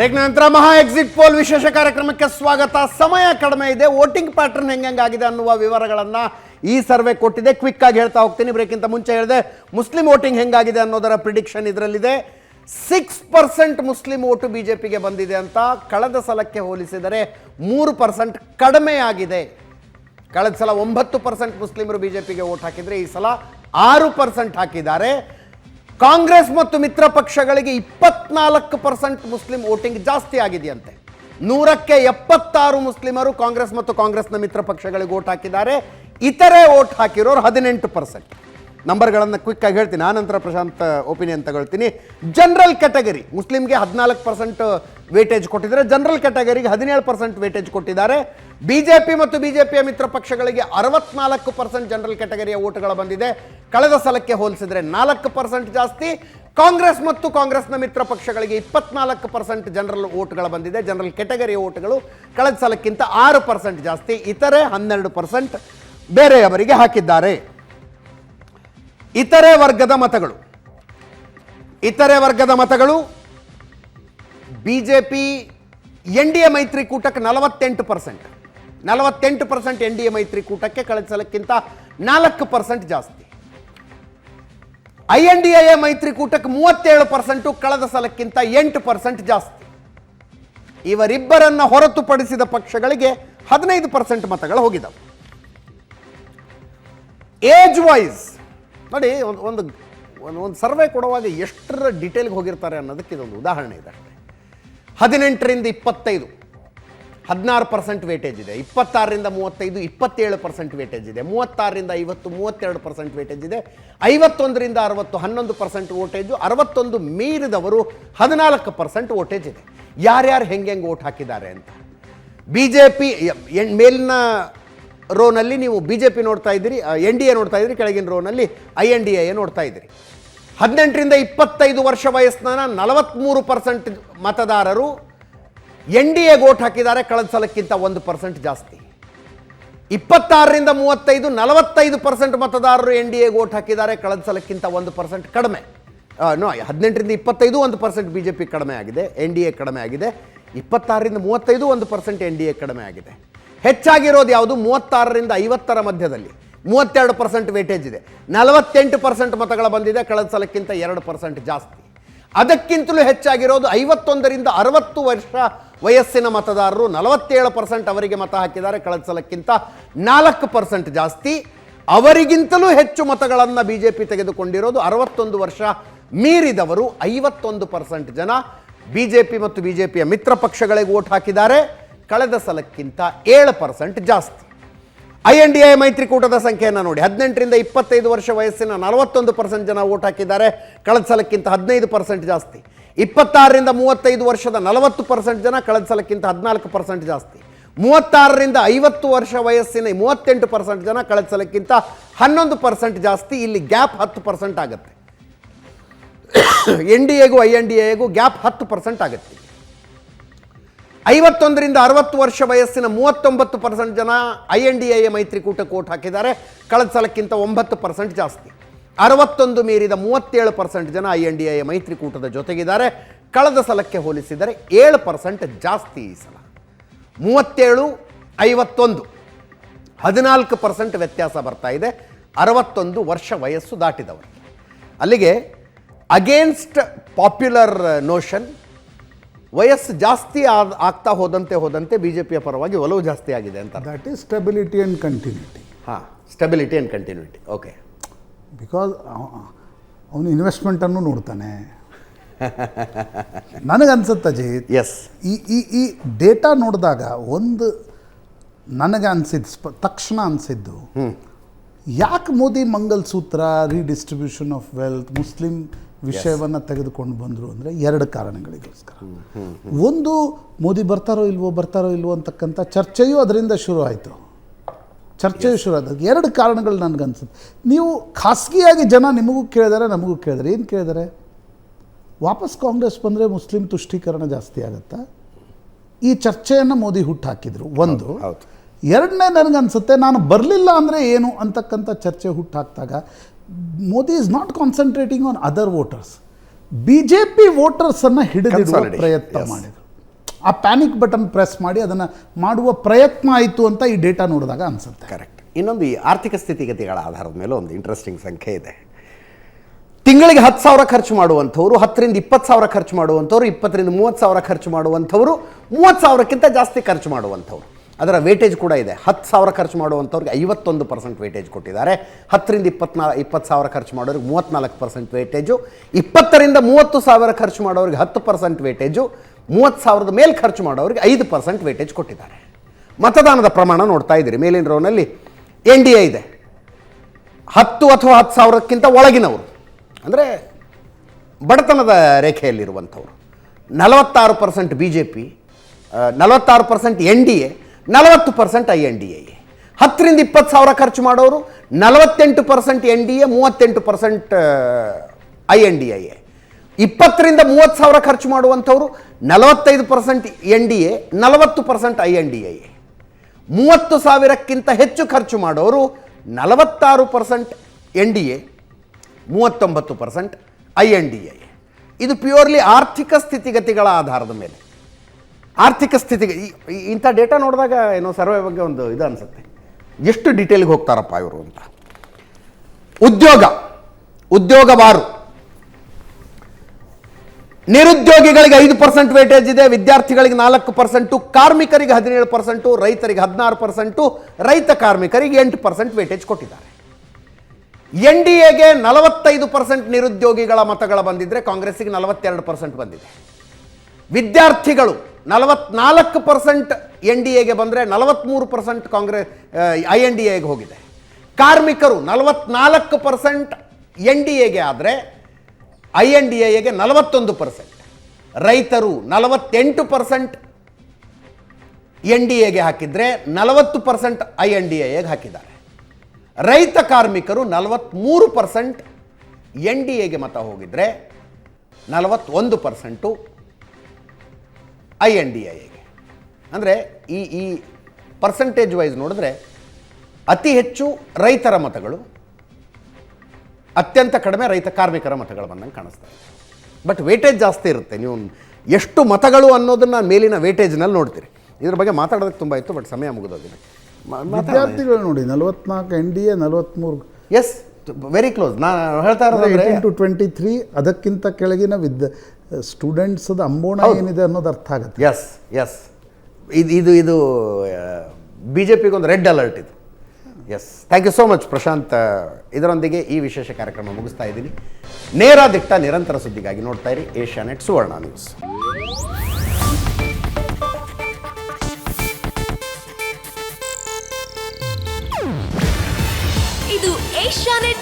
Break ನಂತರ ಮಹಾ exit poll ವಿಶೇಷ ಕಾರ್ಯಕ್ರಮಕ್ಕೆ ಸ್ವಾಗತ. ಸಮಯ ಕಡಿಮೆ ಇದೆ ವೋಟಿಂಗ್ ಪ್ಯಾಟರ್ನ್ ಹೆಂಗಾಗಿದೆ ಅನ್ನುವ ವಿವರಗಳನ್ನ ಈ ಸರ್ವೆ ಕೊಟ್ಟಿದೆ. ಕ್ವಿಕ್ ಆಗಿ ಹೇಳ್ತಾ ಹೋಗ್ತೀನಿ ಬ್ರೇಕಿಂತ ಮುಂಚೆ ಹೇಳಿದೆ ಮುಸ್ಲಿಂ ವೋಟಿಂಗ್ ಹೆಂಗಾಗಿದೆ ಅನ್ನೋದರ ಪ್ರಿಡಿಕ್ಷನ್ ಇದರಲ್ಲಿದೆ. ಸಿಕ್ಸ್ ಪರ್ಸೆಂಟ್ ಮುಸ್ಲಿಂ ಓಟು ಪಿಗೆ ಬಂದಿದೆ ಅಂತ ಕಳೆದ ಸಲಕ್ಕೆ ಹೋಲಿಸಿದರೆ ಮೂರು ಪರ್ಸೆಂಟ್ ಕಡಿಮೆಯಾಗಿದೆ. ಕಳೆದ ಸಲ ಒಂಬತ್ತು ಪರ್ಸೆಂಟ್ ಮುಸ್ಲಿಮರು ಬಿಜೆಪಿಗೆ ವೋಟ್ ಹಾಕಿದರೆ ಈ ಸಲ ಆರು ಪರ್ಸೆಂಟ್ ಹಾಕಿದ್ದಾರೆ. ಕಾಂಗ್ರೆಸ್ ಮತ್ತು ಮಿತ್ರ ಪಕ್ಷಗಳಿಗೆ ಇಪ್ಪತ್ನಾಲ್ಕು ಪರ್ಸೆಂಟ್ ಮುಸ್ಲಿಂ ವೋಟಿಂಗ್ ಜಾಸ್ತಿ ಆಗಿದೆಯಂತೆ. ನೂರಕ್ಕೆ ಎಪ್ಪತ್ತಾರು ಮುಸ್ಲಿಮರು ಕಾಂಗ್ರೆಸ್ ಮತ್ತು ಕಾಂಗ್ರೆಸ್ನ ಮಿತ್ರ ಪಕ್ಷಗಳಿಗೆ ವೋಟ್ ಹಾಕಿದ್ದಾರೆ. ಇತರೆ ವೋಟ್ ಹಾಕಿರೋರು ಹದಿನೆಂಟು ಪರ್ಸೆಂಟ್. ನಂಬರ್ಗಳನ್ನು ಕ್ವಿಕ್ ಆಗಿ ಹೇಳ್ತೀನಿ. ಆನಂತರ ಪ್ರಶಾಂತ್ ಒಪಿನಿಯನ್ ತಗೊಳ್ತೀನಿ. ಜನರಲ್ ಕ್ಯಾಟಗರಿ ಮುಸ್ಲಿಮ್ಗೆ ಹದಿನಾಲ್ಕು ಪರ್ಸೆಂಟ್ ವೇಟೇಜ್ ಕೊಟ್ಟಿದ್ದಾರೆ. ಜನರಲ್ ಕ್ಯಾಟಗರಿಗೆ ಹದಿನೇಳು ಪರ್ಸೆಂಟ್ ವೇಟೇಜ್ ಕೊಟ್ಟಿದ್ದಾರೆ. ಬಿಜೆಪಿ ಮತ್ತು ಬಿಜೆಪಿಯ ಮಿತ್ರ ಪಕ್ಷಗಳಿಗೆ ಅರವತ್ನಾಲ್ಕು ಪರ್ಸೆಂಟ್ ಜನರಲ್ ಕ್ಯಾಟಗರಿಯ ಓಟುಗಳು ಬಂದಿದೆ. ಕಳೆದ ಸಲಕ್ಕೆ ಹೋಲಿಸಿದರೆ ನಾಲ್ಕು ಪರ್ಸೆಂಟ್ ಜಾಸ್ತಿ. ಕಾಂಗ್ರೆಸ್ ಮತ್ತು ಕಾಂಗ್ರೆಸ್ನ ಮಿತ್ರ ಪಕ್ಷಗಳಿಗೆ ಇಪ್ಪತ್ನಾಲ್ಕು ಪರ್ಸೆಂಟ್ ಜನರಲ್ ಓಟ್ಗಳು ಬಂದಿದೆ. ಜನರಲ್ ಕ್ಯಾಟಗರಿಯ ಓಟ್ಗಳು ಕಳೆದ ಸಲಕ್ಕಿಂತ ಆರು ಪರ್ಸೆಂಟ್ ಜಾಸ್ತಿ. ಇತರೆ ಹನ್ನೆರಡು ಪರ್ಸೆಂಟ್ ಬೇರೆಯವರಿಗೆ ಹಾಕಿದ್ದಾರೆ. ಇತರೆ ವರ್ಗದ ಮತಗಳು. ಇತರೆ ವರ್ಗದ ಮತಗಳು ಬಿಜೆಪಿ ಎನ್ ಡಿ ಎ ಮೈತ್ರಿಕೂಟಕ್ಕೆ ನಲವತ್ತೆಂಟು ಪರ್ಸೆಂಟ್ ನಲವತ್ತೆಂಟು ಪರ್ಸೆಂಟ್ ಎನ್ ಡಿ ಎ ಮೈತ್ರಿಕೂಟಕ್ಕೆ ಕಳಿಸಲಕ್ಕಿಂತ ನಾಲ್ಕು ಪರ್ಸೆಂಟ್ ಜಾಸ್ತಿ. ಐ ಎನ್ ಡಿ ಎ ಮೈತ್ರಿಕೂಟಕ್ಕೆ ಮೂವತ್ತೇಳು ಪರ್ಸೆಂಟು ಕಳೆದ ಸಲಕ್ಕಿಂತ ಎಂಟು ಪರ್ಸೆಂಟ್ ಜಾಸ್ತಿ. ಇವರಿಬ್ಬರನ್ನ ಹೊರತುಪಡಿಸಿದ ಪಕ್ಷಗಳಿಗೆ ಹದಿನೈದು ಪರ್ಸೆಂಟ್ ಮತಗಳು ಹೋಗಿದ್ದವು ಏಜ್ ವೈಸ್ ನೋಡಿ, ಒಂದು ಒಂದು ಒಂದು ಸರ್ವೆ ಕೊಡುವಾಗ ಎಷ್ಟರ ಡೀಟೇಲ್ಗೆ ಹೋಗಿರ್ತಾರೆ ಅನ್ನೋದಕ್ಕೆ ಇದೊಂದು ಉದಾಹರಣೆ ಇದೆ ಅಷ್ಟೇ. ಹದಿನೆಂಟರಿಂದ ಇಪ್ಪತ್ತೈದು, ಹದಿನಾರು ಪರ್ಸೆಂಟ್ ವೇಟೇಜ್ ಇದೆ. ಇಪ್ಪತ್ತಾರರಿಂದ ಮೂವತ್ತೈದು, ಇಪ್ಪತ್ತೇಳು ಪರ್ಸೆಂಟ್ ವೇಟೇಜ್ ಇದೆ. ಮೂವತ್ತಾರರಿಂದ ಐವತ್ತು, ಮೂವತ್ತೆರಡು ಪರ್ಸೆಂಟ್ ವೇಟೇಜ್ ಇದೆ. ಐವತ್ತೊಂದರಿಂದ ಅರವತ್ತು, ಹನ್ನೊಂದು ಪರ್ಸೆಂಟ್ ವೋಟೇಜು ಅರವತ್ತೊಂದು ಮೀರಿದವರು ಹದಿನಾಲ್ಕು ಪರ್ಸೆಂಟ್ ವೋಟೇಜ್ ಇದೆ. ಯಾರ್ಯಾರು ಹೆಂಗೆ ಹೆಂಗೆ ವೋಟ್ ಹಾಕಿದ್ದಾರೆ ಅಂತ. ಬಿ ಜೆ ಪಿ ಮೇಲಿನ ರೋನಲ್ಲಿ ನೀವು ಬಿ ಜೆ ಪಿ ನೋಡ್ತಾ ಇದ್ದೀರಿ ಎನ್ ಡಿ ಎ ನೋಡ್ತಾ ಇದ್ದೀರಿ, ಕೆಳಗಿನ ರೋನಲ್ಲಿ ಐ ಎನ್ ಡಿ ಎ ನೋಡ್ತಾ ಇದ್ದೀರಿ. ಹದಿನೆಂಟರಿಂದ ಇಪ್ಪತ್ತೈದು ವರ್ಷ ವಯಸ್ಸಿನ ನಲವತ್ತ್ಮೂರು ಪರ್ಸೆಂಟ್ ಮತದಾರರು ಎನ್ ಡಿ ಎ ಓಟ್ ಹಾಕಿದ್ದಾರೆ, ಕಳೆದ ಸಲಕ್ಕಿಂತ ಒಂದು ಪರ್ಸೆಂಟ್ ಜಾಸ್ತಿ. ಇಪ್ಪತ್ತಾರರಿಂದ ಮೂವತ್ತೈದು, ನಲವತ್ತೈದು ಪರ್ಸೆಂಟ್ ಮತದಾರರು ಎನ್ ಡಿ ಎಗೆ ಓಟ್ ಹಾಕಿದ್ದಾರೆ, ಕಳೆದ ಸಲಕ್ಕಿಂತ ಒಂದು ಪರ್ಸೆಂಟ್ ಕಡಿಮೆ. ಹದಿನೆಂಟರಿಂದ ಇಪ್ಪತ್ತೈದು ಒಂದು ಪರ್ಸೆಂಟ್ ಬಿ ಜೆ ಪಿ ಕಡಿಮೆ ಆಗಿದೆ, ಎನ್ ಡಿ ಎ ಕಡಿಮೆ ಆಗಿದೆ. ಇಪ್ಪತ್ತಾರರಿಂದ ಮೂವತ್ತೈದು ಒಂದು ಪರ್ಸೆಂಟ್ ಎನ್ ಡಿ ಎ ಕಡಿಮೆ ಆಗಿದೆ. ಹೆಚ್ಚಾಗಿರೋದು ಯಾವುದು? ಮೂವತ್ತಾರರಿಂದ ಐವತ್ತರ ಮಧ್ಯದಲ್ಲಿ. ಮೂವತ್ತೆರಡು ಪರ್ಸೆಂಟ್ ವೇಟೇಜ್ ಇದೆ. ನಲವತ್ತೆಂಟು ಪರ್ಸೆಂಟ್ ಮತಗಳ ಬಂದಿದೆ, ಕಳೆದ ಸಲಕ್ಕಿಂತ ಎರಡು ಪರ್ಸೆಂಟ್ ಜಾಸ್ತಿ. ಅದಕ್ಕಿಂತಲೂ ಹೆಚ್ಚಾಗಿರೋದು ಐವತ್ತೊಂದರಿಂದ ಅರವತ್ತು ವರ್ಷ ವಯಸ್ಸಿನ ಮತದಾರರು ನಲವತ್ತೇಳು ಪರ್ಸೆಂಟ್ ಅವರಿಗೆ ಮತ ಹಾಕಿದ್ದಾರೆ, ಕಳೆದ ಸಲಕ್ಕಿಂತ ನಾಲ್ಕು ಪರ್ಸೆಂಟ್ ಜಾಸ್ತಿ. ಅವರಿಗಿಂತಲೂ ಹೆಚ್ಚು ಮತಗಳನ್ನು ಬಿ ಜೆ ಪಿ ತೆಗೆದುಕೊಂಡಿರೋದು ಅರವತ್ತೊಂದು ವರ್ಷ ಮೀರಿದವರು ಐವತ್ತೊಂದು ಪರ್ಸೆಂಟ್ ಜನ. ಬಿ ಜೆ ಪಿ ಮತ್ತು ಬಿ ಜೆ ಪಿಯ ಮಿತ್ರ ಪಕ್ಷಗಳಿಗೆ ಓಟ್ ಹಾಕಿದ್ದಾರೆ. ಕಳೆದ ಸಲಕ್ಕಿಂತ ಏಳು ಪರ್ಸೆಂಟ್ ಜಾಸ್ತಿ. ಐ ಎನ್ ಡಿ ಎ ಮೈತ್ರಿಕೂಟದ ಸಂಖ್ಯೆಯನ್ನು ನೋಡಿ. ಹದಿನೆಂಟರಿಂದ ಇಪ್ಪತ್ತೈದು ವರ್ಷ ವಯಸ್ಸಿನ ನಲವತ್ತೊಂದು ಪರ್ಸೆಂಟ್ ಜನ ಓಟ್ ಹಾಕಿದ್ದಾರೆ. ಕಳೆದ ಸಲಕ್ಕಿಂತ ಹದಿನೈದು ಪರ್ಸೆಂಟ್ ಜಾಸ್ತಿ. ಇಪ್ಪತ್ತಾರರಿಂದ ಮೂವತ್ತೈದು ವರ್ಷದ ನಲವತ್ತು ಪರ್ಸೆಂಟ್ ಜನ ಕಳೆದ ಸಲಕ್ಕಿಂತ ಹದಿನಾಲ್ಕು ಪರ್ಸೆಂಟ್ ಜಾಸ್ತಿ. ಮೂವತ್ತಾರರಿಂದ ಐವತ್ತು ವರ್ಷ ವಯಸ್ಸಿನ ಮೂವತ್ತೆಂಟು ಪರ್ಸೆಂಟ್ ಜನ ಕಳೆದ ಸಲಕ್ಕಿಂತ ಹನ್ನೊಂದು ಪರ್ಸೆಂಟ್ ಜಾಸ್ತಿ. ಇಲ್ಲಿ ಗ್ಯಾಪ್ ಹತ್ತು ಪರ್ಸೆಂಟ್ ಆಗುತ್ತೆ. ಎನ್ ಡಿ ಎಗೂ ಐ ಎನ್ ಡಿ ಎಗೂ ಗ್ಯಾಪ್ ಹತ್ತು ಪರ್ಸೆಂಟ್ ಆಗುತ್ತೆ. ಐವತ್ತೊಂದರಿಂದ ಅರವತ್ತು ವರ್ಷ ವಯಸ್ಸಿನ ಮೂವತ್ತೊಂಬತ್ತು ಪರ್ಸೆಂಟ್ ಜನ ಐ ಎನ್ ಡಿ ಎ ಮೈತ್ರಿಕೂಟಕ್ಕೆ ಓಟ್ ಹಾಕಿದ್ದಾರೆ. ಕಳೆದ ಸಲಕ್ಕಿಂತ ಒಂಬತ್ತು ಪರ್ಸೆಂಟ್ ಜಾಸ್ತಿ. ಅರವತ್ತೊಂದು ಮೀರಿದ ಮೂವತ್ತೇಳು ಪರ್ಸೆಂಟ್ ಜನ ಐ ಎನ್ ಡಿ ಎ ಮೈತ್ರಿಕೂಟದ ಜೊತೆಗಿದ್ದಾರೆ. ಕಳೆದ ಸಲಕ್ಕೆ ಹೋಲಿಸಿದರೆ ಏಳು ಪರ್ಸೆಂಟ್ ಜಾಸ್ತಿ ಈ ಸಲ. ಮೂವತ್ತೇಳು, ಐವತ್ತೊಂದು. ಹದಿನಾಲ್ಕು ಪರ್ಸೆಂಟ್ ವ್ಯತ್ಯಾಸ ಬರ್ತಾ ಇದೆ. ಅರವತ್ತೊಂದು ವರ್ಷ ವಯಸ್ಸು ದಾಟಿದವರು. ಅಲ್ಲಿಗೆ ಅಗೇನ್ಸ್ಟ್ ಪಾಪ್ಯುಲರ್ ನೋಷನ್ ವಯಸ್ಸು ಜಾಸ್ತಿ ಆಗ್- ಆಗ್ತಾ ಹೋದಂತೆ ಹೋದಂತೆ ಬಿ ಜೆ ಪಿಯ ಪರವಾಗಿ ಒಲವು ಜಾಸ್ತಿ ಆಗಿದೆ ಅಂತ that is stability and continuity ಹಾಂ stability and continuity okay because ಅವನು ಇನ್ವೆಸ್ಟ್ಮೆಂಟನ್ನು ನೋಡ್ತಾನೆ. ನನಗನ್ಸುತ್ತೆ ಅಜಿತ್ ಎಸ್ ಈ ಈ ಈ ಡೇಟಾ ನೋಡಿದಾಗ ಒಂದು ನನಗೆ ಅನಿಸಿದ್ದು ಸ್ಪ ತಕ್ಷಣ ಅನಿಸಿದ್ದು ಯಾಕೆ Modi mangalsutra redistribution of wealth Muslim ವಿಷಯವನ್ನು ತೆಗೆದುಕೊಂಡು ಬಂದರು ಅಂದರೆ ಎರಡು ಕಾರಣಗಳಿಗೋಸ್ಕರ. ಒಂದು ಮೋದಿ ಬರ್ತಾರೋ ಇಲ್ವೋ ಬರ್ತಾರೋ ಇಲ್ವೋ ಅಂತಕ್ಕಂಥ ಚರ್ಚೆಯೂ ಅದರಿಂದ ಶುರು ಆಯಿತು. ಚರ್ಚೆಯು ಶುರು ಆದ ಎರಡು ಕಾರಣಗಳು ನನಗನ್ಸುತ್ತೆ ನೀವು ಖಾಸಗಿಯಾಗಿ ಜನ ನಿಮಗೂ ಕೇಳಿದಾರೆ ನಮಗೂ ಕೇಳಿದಾರೆ. ಏನು ಕೇಳಿದಾರೆ? ವಾಪಸ್ ಕಾಂಗ್ರೆಸ್ ಬಂದರೆ ಮುಸ್ಲಿಂ ತುಷ್ಟೀಕರಣ ಜಾಸ್ತಿ ಆಗುತ್ತಾ? ಈ ಚರ್ಚೆಯನ್ನು ಮೋದಿ ಹುಟ್ಟಾಕಿದ್ರು ಒಂದು. ಎರಡನೇ ನನಗನ್ಸುತ್ತೆ ನಾನು ಬರಲಿಲ್ಲ ಅಂದರೆ ಏನು ಅಂತಕ್ಕಂಥ ಚರ್ಚೆ ಹುಟ್ಟಾಕ್ದಾಗ Modi is not concentrating on other voters B J P ವೋಟರ್ಸನ್ನು ಹಿಡಿದಿಡುವ ಪ್ರಯತ್ನ. ಮಾಡಿದರು. ಆ ಪ್ಯಾನಿಕ್ ಬಟನ್ ಪ್ರೆಸ್ ಮಾಡಿ ಅದನ್ನು ಮಾಡುವ ಪ್ರಯತ್ನ ಆಯಿತು ಅಂತ ಈ ಡೇಟಾ ನೋಡಿದಾಗ ಅನಿಸುತ್ತೆ. ಕರೆಕ್ಟ್ ಇನ್ನೊಂದು ಈ ಆರ್ಥಿಕ ಸ್ಥಿತಿಗತಿಗಳ ಆಧಾರದ ಮೇಲೆ ಒಂದು ಇಂಟ್ರೆಸ್ಟಿಂಗ್ ಸಂಖ್ಯೆ ಇದೆ. ತಿಂಗಳಿಗೆ ಹತ್ತು ಸಾವಿರ ಖರ್ಚು ಮಾಡುವಂಥವ್ರು ಹತ್ತರಿಂದ ಇಪ್ಪತ್ತು ಸಾವಿರ ಖರ್ಚು ಮಾಡುವಂಥವ್ರು ಇಪ್ಪತ್ತರಿಂದ ಮೂವತ್ತು ಸಾವಿರ ಖರ್ಚು ಮಾಡುವಂಥವ್ರು ಮೂವತ್ತು ಸಾವಿರಕ್ಕಿಂತ ಜಾಸ್ತಿ ಖರ್ಚು ಮಾಡುವಂಥವ್ರು. ಅದರ ವೇಟೇಜ್ ಕೂಡ ಇದೆ. ಹತ್ತು ಸಾವಿರ ಖರ್ಚು ಮಾಡುವಂಥವ್ರಿಗೆ ಐವತ್ತೊಂದು ಪರ್ಸೆಂಟ್ ವೇಟೇಜ್ ಕೊಟ್ಟಿದ್ದಾರೆ. ಹತ್ತರಿಂದ ಇಪ್ಪತ್ನಾ, ಇಪ್ಪತ್ತು ಸಾವಿರ ಖರ್ಚು ಮಾಡೋರಿಗೆ ಮೂವತ್ತ್ನಾಲ್ಕು ಪರ್ಸೆಂಟ್ ವೇಟೇಜು ಇಪ್ಪತ್ತರಿಂದ ಮೂವತ್ತು ಸಾವಿರ ಖರ್ಚು ಮಾಡೋರಿಗೆ ಹತ್ತು ಪರ್ಸೆಂಟ್ ವೇಟೇಜು ಮೂವತ್ತು ಸಾವಿರದ ಮೇಲೆ ಖರ್ಚು ಮಾಡೋರಿಗೆ ಐದು ಪರ್ಸೆಂಟ್ ವೇಟೇಜ್ ಕೊಟ್ಟಿದ್ದಾರೆ. ಮತದಾನದ ಪ್ರಮಾಣ ನೋಡ್ತಾ ಇದ್ದೀರಿ. ಮೇಲಿನ ರೋನಲ್ಲಿ ಎನ್ ಡಿ ಎ ಇದೆ. ಹತ್ತು ಅಥವಾ ಹತ್ತು ಸಾವಿರಕ್ಕಿಂತ ಒಳಗಿನವರು, ಅಂದರೆ ಬಡತನದ ರೇಖೆಯಲ್ಲಿರುವಂಥವ್ರು. ನಲವತ್ತಾರು ಪರ್ಸೆಂಟ್ ಬಿ ಜೆ ಪಿ ನಲವತ್ತಾರು ಪರ್ಸೆಂಟ್ ಎನ್ ಡಿ ಎ ನಲವತ್ತು percent I N D A. ಹತ್ತರಿಂದ ಇಪ್ಪತ್ತು ಸಾವಿರ ಖರ್ಚು ಮಾಡೋರು ನಲವತ್ತೆಂಟು ಪರ್ಸೆಂಟ್ ಎನ್ ಡಿ ಎ, ಮೂವತ್ತೆಂಟು percent I N D I A. ಇಪ್ಪತ್ತರಿಂದ ಮೂವತ್ತು ಸಾವಿರ ಖರ್ಚು ಮಾಡುವಂಥವ್ರು ನಲವತ್ತೈದು ಪರ್ಸೆಂಟ್ ಎನ್ ಡಿ ಎ, ನಲವತ್ತು percent I N D I A. ಮೂವತ್ತು ಸಾವಿರಕ್ಕಿಂತ ಹೆಚ್ಚು ಖರ್ಚು ಮಾಡೋರು ನಲವತ್ತಾರು ಪರ್ಸೆಂಟ್ ಎನ್ ಡಿ ಎ, ಮೂವತ್ತೊಂಬತ್ತು percent I N D A. ಇದು ಪ್ಯೂರ್ಲಿ ಆರ್ಥಿಕ ಸ್ಥಿತಿಗತಿಗಳ ಆಧಾರದ ಮೇಲೆ. ಆರ್ಥಿಕ ಸ್ಥಿತಿಗೆ ಇಂಥ ಡೇಟಾ ನೋಡಿದಾಗ ಏನೋ ಸರ್ವೆ ಬಗ್ಗೆ ಒಂದು ಇದು ಅನಿಸುತ್ತೆ. ಎಷ್ಟು ಡೀಟೇಲ್ಗೆ ಹೋಗ್ತಾರಪ್ಪ ಇವರು ಅಂತ. ಉದ್ಯೋಗ. ಉದ್ಯೋಗ ಬಾರು. ನಿರುದ್ಯೋಗಿಗಳಿಗೆ ಐದು ಪರ್ಸೆಂಟ್ ವೇಟೇಜ್ ಇದೆ, ವಿದ್ಯಾರ್ಥಿಗಳಿಗೆ ನಾಲ್ಕು ಪರ್ಸೆಂಟು ಕಾರ್ಮಿಕರಿಗೆ ಹದಿನೇಳು ಪರ್ಸೆಂಟು ರೈತರಿಗೆ ಹದಿನಾರು ಪರ್ಸೆಂಟು ರೈತ ಕಾರ್ಮಿಕರಿಗೆ ಎಂಟು ಪರ್ಸೆಂಟ್ ವೇಟೇಜ್ ಕೊಟ್ಟಿದ್ದಾರೆ. ಎನ್ ಡಿ ಎಗೆ ನಲವತ್ತೈದು ಪರ್ಸೆಂಟ್ ನಿರುದ್ಯೋಗಿಗಳ ಮತಗಳ ಬಂದಿದ್ರೆ ಕಾಂಗ್ರೆಸ್ಸಿಗೆ ನಲವತ್ತೆರಡು ಪರ್ಸೆಂಟ್ ಬಂದಿದೆ. ವಿದ್ಯಾರ್ಥಿಗಳು ನಲವತ್ನಾಲ್ಕು ಪರ್ಸೆಂಟ್ ಎನ್ ಡಿ ಎಗೆ ಬಂದರೆ ನಲವತ್ತ್ಮೂರು percent Congress I N D ಎಗೆ ಹೋಗಿದೆ. ಕಾರ್ಮಿಕರು ನಲವತ್ನಾಲ್ಕು ಪರ್ಸೆಂಟ್ ಎನ್ ಡಿ ಎಗೆ ಆದರೆ ಐ ಎನ್ ಡಿ ಎಗೆ ನಲವತ್ತೊಂದು ಪರ್ಸೆಂಟ್. ರೈತರು ನಲವತ್ತೆಂಟು ಪರ್ಸೆಂಟ್ ಎನ್ ಡಿ ಎಗೆ ಹಾಕಿದರೆ ನಲವತ್ತು ಪರ್ಸೆಂಟ್ ಐ ಎನ್ ಡಿ ಎಗೆ ಹಾಕಿದ್ದಾರೆ. ರೈತ ಕಾರ್ಮಿಕರು ನಲವತ್ತ್ಮೂರು ಪರ್ಸೆಂಟ್ ಎನ್ ಡಿ ಎಗೆ ಮತ ಹೋಗಿದರೆ ನಲವತ್ತೊಂದು ಪರ್ಸೆಂಟು ಐ ಎನ್ ಡಿ ಐಗೆ ಅಂದರೆ ಈ ಈ ಪರ್ಸೆಂಟೇಜ್ ವೈಸ್ ನೋಡಿದ್ರೆ ಅತಿ ಹೆಚ್ಚು ರೈತರ ಮತಗಳು ಅತ್ಯಂತ ಕಡಿಮೆ ರೈತ ಕಾರ್ಮಿಕರ ಮತಗಳು ಬಂದಂಗೆ ಕಾಣಿಸ್ತಾ ಇದೆ. ಬಟ್ ವೇಟೇಜ್ ಜಾಸ್ತಿ ಇರುತ್ತೆ. ನೀವು ಎಷ್ಟು ಮತಗಳು ಅನ್ನೋದನ್ನು ಮೇಲಿನ ವೇಟೇಜ್ನಲ್ಲಿ ನೋಡ್ತೀರಿ. ಇದ್ರ ಬಗ್ಗೆ ಮಾತಾಡೋದಕ್ಕೆ ತುಂಬ ಇತ್ತು ಬಟ್ ಸಮಯ ಮುಗಿದೋಗಿದೆ. ವಿದ್ಯಾರ್ಥಿಗಳು ನೋಡಿ ನಲವತ್ನಾಲ್ಕು ಎನ್ ಡಿ ಎ ನಲವತ್ತ್ಮೂರು ಎಸ್ ವೆರಿ ಕ್ಲೋಸ್ ನಾನು ಹೇಳ್ತಾ ಇರೋದು ಏಯ್ಟೀನ್ ಟು ಟ್ವೆಂಟಿ ತ್ರೀ ಅದಕ್ಕಿಂತ ಕೆಳಗಿನ ವಿದ್ ಸ್ಟೂಡೆಂಟ್ಸದ ಅಂಬೋಣ ಏನಿದೆ ಅನ್ನೋದು ಅರ್ಥ ಆಗುತ್ತೆ. ಎಸ್ ಎಸ್ ಇದು ಇದು ಇದು ಬಿ ಜೆ ಪಿಗೊಂದು ಒಂದು ರೆಡ್ ಅಲರ್ಟ್ ಇದು. Yes thank you so much Prashant ಇದರೊಂದಿಗೆ ಈ ವಿಶೇಷ ಕಾರ್ಯಕ್ರಮ ಮುಗಿಸ್ತಾ ಇದ್ದೀನಿ. ನೇರ ದಿಟ್ಟ ನಿರಂತರ ಸುದ್ದಿಗಾಗಿ ನೋಡ್ತಾ ಇರಿ ಏಷ್ಯಾ ನೆಟ್ ಸುವರ್ಣ ನ್ಯೂಸ್. ಇದು ಏಷ್ಯಾನೆಟ್